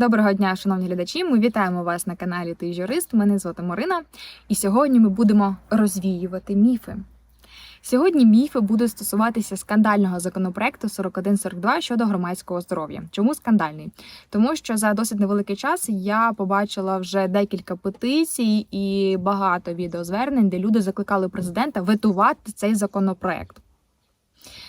Доброго дня, шановні глядачі. Ми вітаємо вас на каналі Ти Юрист. Мене звати Марина, і сьогодні ми будемо розвіювати міфи. Сьогодні міфи будуть стосуватися скандального законопроекту 4142 щодо громадського здоров'я. Чому скандальний? Тому що за досить невеликий час я побачила вже декілька петицій і багато відеозвернень, де люди закликали президента ветувати цей законопроект.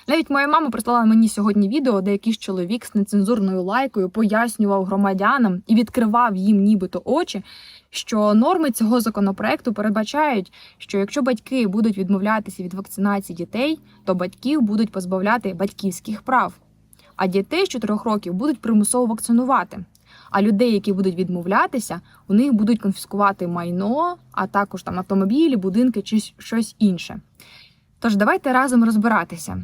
Навіть моя мама прислала мені сьогодні відео, де якийсь чоловік з нецензурною лайкою пояснював громадянам і відкривав їм нібито очі, що норми цього законопроекту передбачають, що якщо батьки будуть відмовлятися від вакцинації дітей, то батьків будуть позбавляти батьківських прав. А дітей з 4 років будуть примусово вакцинувати. А людей, які будуть відмовлятися, у них будуть конфіскувати майно, а також там автомобілі, будинки чи щось інше. Тож давайте разом розбиратися,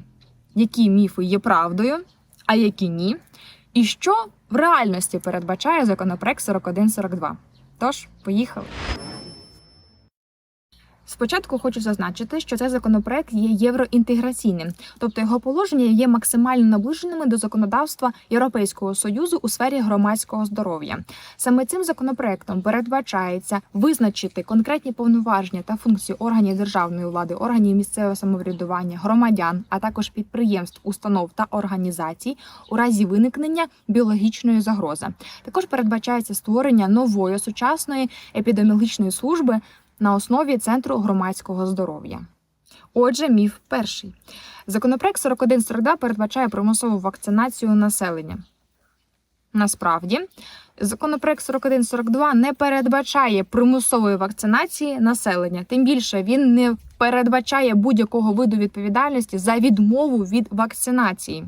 які міфи є правдою, а які ні, і що в реальності передбачає законопроект 4142. Тож, поїхали. Спочатку хочу зазначити, що цей законопроект є євроінтеграційним, тобто його положення є максимально наближеними до законодавства Європейського союзу у сфері громадського здоров'я. Саме цим законопроектом передбачається визначити конкретні повноваження та функції органів державної влади, органів місцевого самоврядування, громадян, а також підприємств, установ та організацій у разі виникнення біологічної загрози. Також передбачається створення нової сучасної епідеміологічної служби на основі Центру громадського здоров'я. Отже, міф перший. Законопроект 4142 передбачає примусову вакцинацію населення. Насправді, законопроект 4142 не передбачає примусової вакцинації населення, тим більше він не передбачає будь-якого виду відповідальності за відмову від вакцинації.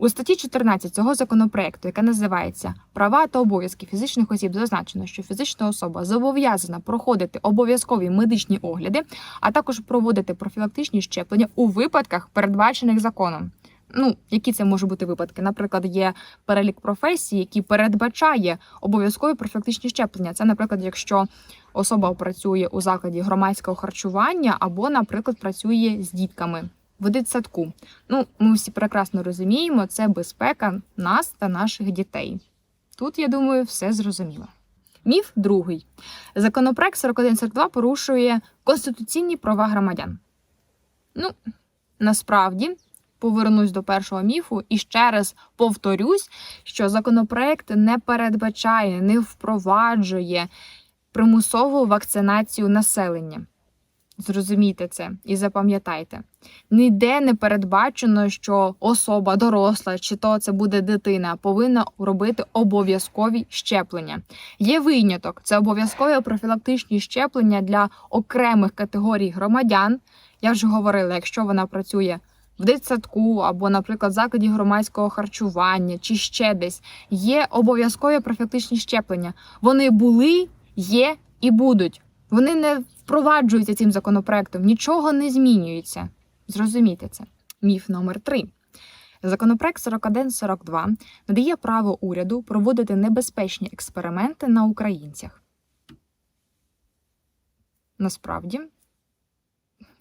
У статті 14 цього законопроекту, яка називається Права та обов'язки фізичних осіб, зазначено, що фізична особа зобов'язана проходити обов'язкові медичні огляди, а також проводити профілактичні щеплення у випадках, передбачених законом. Ну, які це можуть бути випадки? Наприклад, є перелік професій, які передбачає обов'язкові профілактичні щеплення. Це, наприклад, якщо особа працює у закладі громадського харчування або, наприклад, працює з дітками в дитсадку. Ну, ми всі прекрасно розуміємо, це безпека нас та наших дітей. Тут, я думаю, все зрозуміло. Міф другий. Законопроект 4142 порушує конституційні права громадян. Ну, насправді, повернусь до першого міфу і ще раз повторюсь, що законопроект не передбачає, не впроваджує примусову вакцинацію населення. Зрозумійте це і запам'ятайте. Ніде не передбачено, що особа доросла, чи то це буде дитина, повинна робити обов'язкові щеплення. Є виняток: це обов'язкові профілактичні щеплення для окремих категорій громадян. Я вже говорила, якщо вона працює в дитсадку або, наприклад, в закладі громадського харчування чи ще десь, є обов'язкові профілактичні щеплення. Вони були, є і будуть. Вони не впроваджуються цим законопроектом, нічого не змінюється. Зрозумійте це. Міф номер 3 Законопроект 4142 надає право уряду проводити небезпечні експерименти на українцях. Насправді.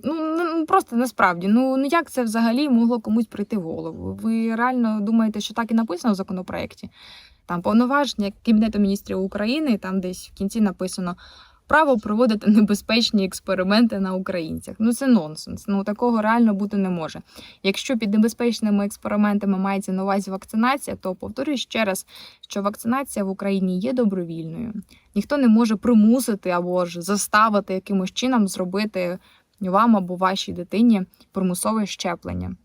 Ну, ну просто насправді. Ну, ну як це взагалі могло комусь прийти в голову? Ви реально думаєте, що так і написано в законопроекті? Там повноваження Кабінету міністрів України, там десь в кінці написано право проводити небезпечні експерименти на українцях. Ну це нонсенс. Ну такого реально бути не може. Якщо під небезпечними експериментами мається на увазі вакцинація, то повторюю ще раз, що вакцинація в Україні є добровільною. Ніхто не може примусити або ж заставити якимось чином зробити вам або вашій дитині примусове щеплення.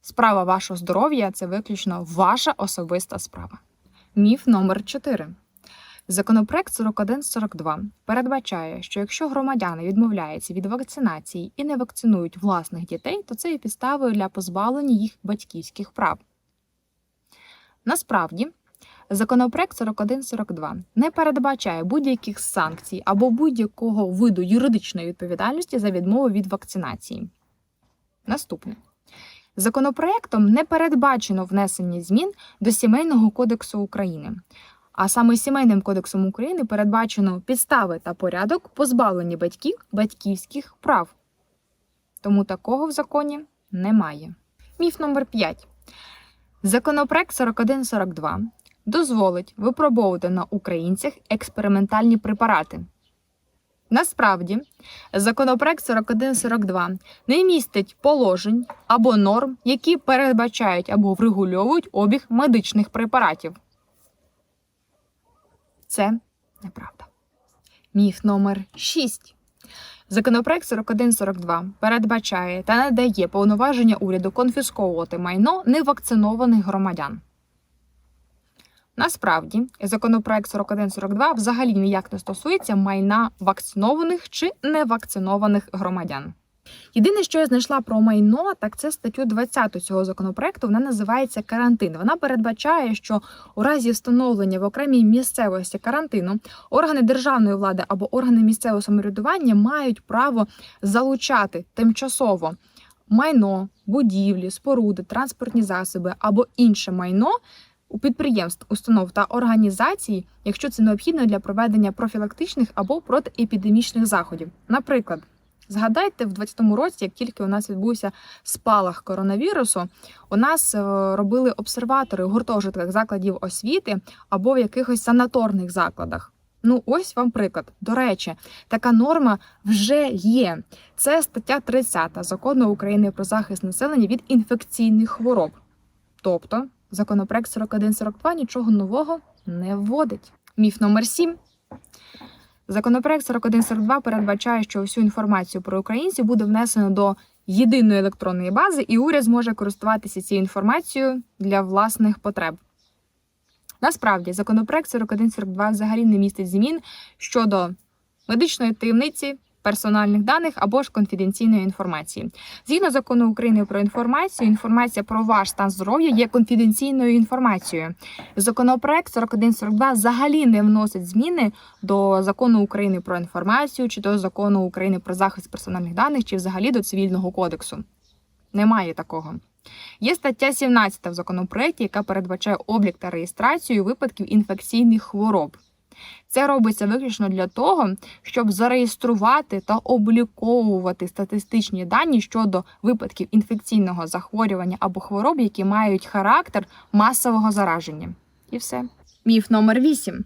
Справа вашого здоров'я це виключно ваша особиста справа. Міф номер 4. Законопроект 4142 передбачає, що якщо громадяни відмовляються від вакцинації і не вакцинують власних дітей, то це є підставою для позбавлення їх батьківських прав. Насправді, законопроект 4142 не передбачає будь-яких санкцій або будь-якого виду юридичної відповідальності за відмову від вакцинації. Наступне. Законопроектом не передбачено внесення змін до Сімейного кодексу України. А саме Сімейним кодексом України передбачено підстави та порядок позбавлення батьків батьківських прав. Тому такого в законі немає. Міф номер 5. Законопроект 4142 дозволить випробовувати на українцях експериментальні препарати. Насправді, законопроект 4142 не містить положень або норм, які передбачають або врегульовують обіг медичних препаратів. Це неправда. Міф номер 6. Законопроект 4142 передбачає та надає повноваження уряду конфісковувати майно невакцинованих громадян. Насправді, законопроект 4142 взагалі ніяк не стосується майна вакцинованих чи невакцинованих громадян. Єдине, що я знайшла про майно, так це статтю 20 цього законопроекту. Вона називається карантин. Вона передбачає, що у разі встановлення в окремій місцевості карантину органи державної влади або органи місцевого самоврядування мають право залучати тимчасово майно, будівлі, споруди, транспортні засоби або інше майно у підприємств, установ та організацій, якщо це необхідно для проведення профілактичних або протиепідемічних заходів. Наприклад, згадайте в 2020 році, як тільки у нас відбувся спалах коронавірусу, у нас е, робили обсерватори у гуртожитках закладів освіти або в якихось санаторних закладах. Ну, ось вам приклад. До речі, така норма вже є. Це стаття 30 закону України про захист населення від інфекційних хвороб. Тобто, законопроект 4142 нічого нового не вводить. Міф номер 7. Законопроект 4142 передбачає, що всю інформацію про українців буде внесено до єдиної електронної бази, і уряд зможе користуватися цією інформацією для власних потреб. Насправді, законопроект 4142 взагалі не містить змін щодо медичної таємниці, персональних даних або ж конфіденційної інформації. Згідно закону України про інформацію, інформація про ваш стан здоров'я є конфіденційною інформацією. Законопроект 4142 взагалі не вносить зміни до закону України про інформацію, чи до закону України про захист персональних даних, чи взагалі до цивільного кодексу. Немає такого. Є стаття 17 в законопроекті, яка передбачає облік та реєстрацію випадків інфекційних хвороб. Це робиться виключно для того, щоб зареєструвати та обліковувати статистичні дані щодо випадків інфекційного захворювання або хвороб, які мають характер масового зараження. І все. Міф номер 8.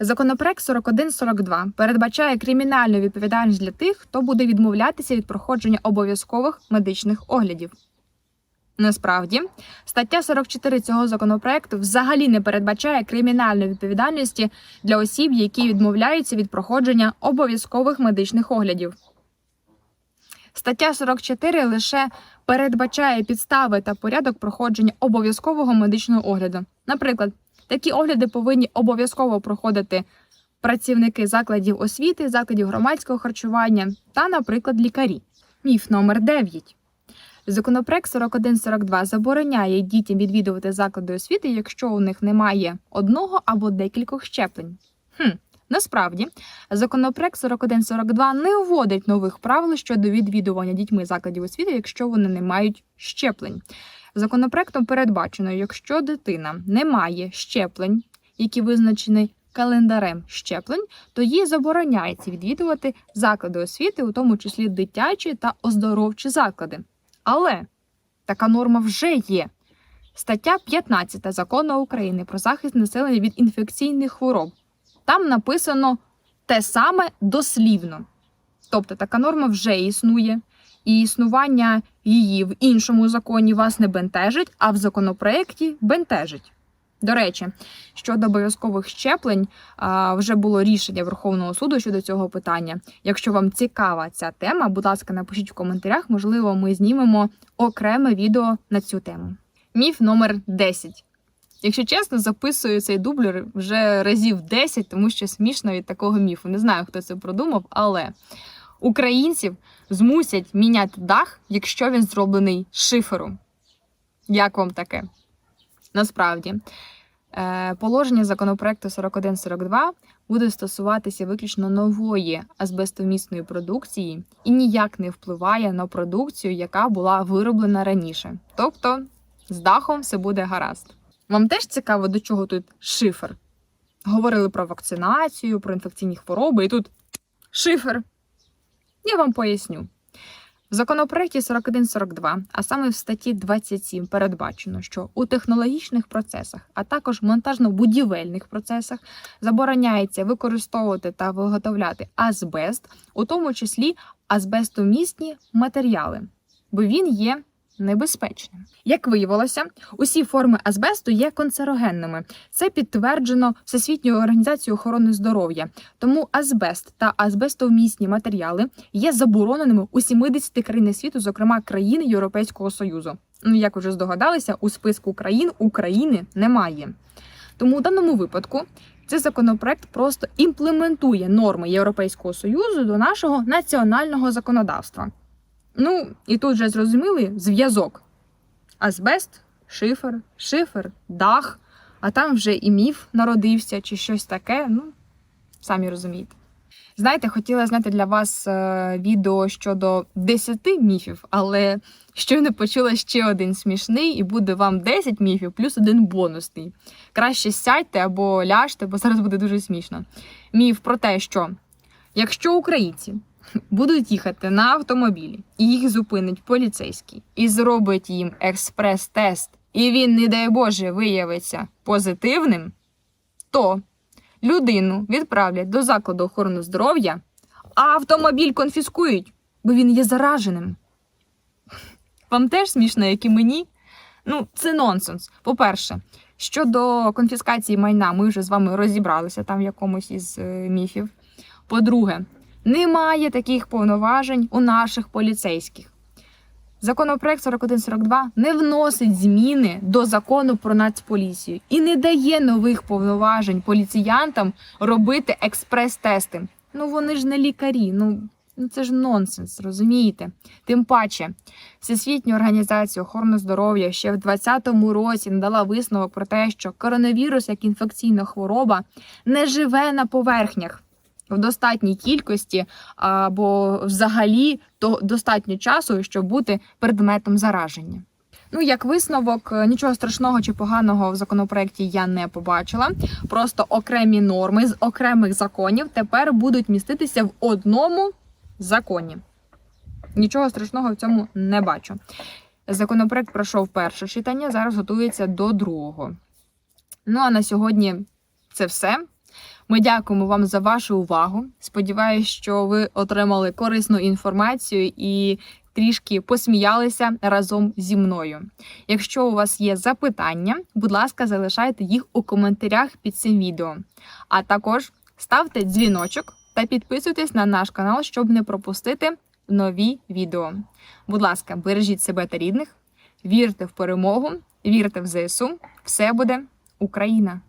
Законопроект 4142 передбачає кримінальну відповідальність для тих, хто буде відмовлятися від проходження обов'язкових медичних оглядів. Насправді, стаття 44 цього законопроекту взагалі не передбачає кримінальної відповідальності для осіб, які відмовляються від проходження обов'язкових медичних оглядів. Стаття 44 лише передбачає підстави та порядок проходження обов'язкового медичного огляду. Наприклад, такі огляди повинні обов'язково проходити працівники закладів освіти, закладів громадського харчування та, наприклад, лікарі. Міф номер 9. Законопроект 4142 забороняє дітям відвідувати заклади освіти, якщо у них немає одного або декількох щеплень. Хм, Насправді, законопроект 4142 не вводить нових правил щодо відвідування дітьми закладів освіти, якщо вони не мають щеплень. Законопроектом передбачено, якщо дитина не має щеплень, які визначені календарем щеплень, то їй забороняється відвідувати заклади освіти, у тому числі дитячі та оздоровчі заклади. Але така норма вже є. Стаття 15 закону України про захист населення від інфекційних хвороб. Там написано те саме дослівно. Тобто така норма вже існує, і існування її в іншому законі вас не бентежить, а в законопроекті бентежить. До речі, щодо обов'язкових щеплень, вже було рішення Верховного суду щодо цього питання. Якщо вам цікава ця тема, будь ласка, напишіть в коментарях, можливо, ми знімемо окреме відео на цю тему. Міф номер 10. Якщо чесно, записую цей дублер вже разів 10, тому що смішно від такого міфу. Не знаю, хто це продумав, але українців змусять міняти дах, якщо він зроблений з шиферу. Як вам таке? Насправді, е, положення законопроекту 4142 буде стосуватися виключно нової азбестомісної продукції і ніяк не впливає на продукцію, яка була вироблена раніше. Тобто з дахом все буде гаразд. Вам теж цікаво, до чого тут шифер? Говорили про вакцинацію, про інфекційні хвороби, і тут шифер. Я вам поясню. В законопроекті 4142, а саме в статті 27 передбачено, що у технологічних процесах, а також монтажно-будівельних процесах забороняється використовувати та виготовляти азбест, у тому числі азбестомісні матеріали, бо він є небезпечним. Як виявилося, усі форми азбесту є канцерогенними. Це підтверджено Всесвітньою організацією охорони здоров'я. Тому азбест та азбестовмісні матеріали є забороненими у 70 країнах світу, зокрема країни Європейського Союзу. Ну як вже здогадалися, у списку країн України немає. Тому у даному випадку цей законопроект просто імплементує норми Європейського союзу до нашого національного законодавства. Ну і тут вже зрозуміли зв'язок: азбест, шифер, шифер, дах, а там вже і міф народився чи щось таке. Ну, самі розумієте. Знаєте, хотіла зняти для вас е, відео щодо 10 міфів, але щойно почула ще один смішний, і буде вам 10 міфів плюс один бонусний. Краще сядьте або ляжте, бо зараз буде дуже смішно. Міф про те, що якщо українці будуть їхати на автомобілі, і їх зупинить поліцейський і зробить їм експрес-тест, і він, не дай Боже, виявиться позитивним, то людину відправлять до закладу охорони здоров'я, а автомобіль конфіскують, бо він є зараженим. Вам теж смішно, як і мені? Ну, це нонсенс. По-перше, щодо конфіскації майна, ми вже з вами розібралися там в якомусь із е, міфів. По-друге, немає таких повноважень у наших поліцейських. Законопроект 4142 не вносить зміни до закону про нацполіцію і не дає нових повноважень поліціянтам робити експрес-тести. Ну вони ж не лікарі. Ну, ну це ж нонсенс, розумієте? Тим паче, Всесвітня організація охорони здоров'я ще в 2020 році надала висновок про те, що коронавірус як інфекційна хвороба не живе на поверхнях в достатній кількості або взагалі то достатньо часу, щоб бути предметом зараження. Ну, як висновок, е, нічого страшного чи поганого в законопроекті я не побачила. Просто окремі норми з окремих законів тепер будуть міститися в одному законі. Нічого страшного в цьому не бачу. Законопроект пройшов перше читання, зараз готується до другого. Ну а на сьогодні це все. Ми дякуємо вам за вашу увагу. Сподіваюсь, що ви отримали корисну інформацію і трішки посміялися разом зі мною. Якщо у вас є запитання, будь ласка, залишайте їх у коментарях під цим відео. А також ставте дзвіночок та підписуйтесь на наш канал, щоб не пропустити нові відео. Будь ласка, бережіть себе та рідних, вірте в перемогу, вірте в ЗСУ. Все буде Україна!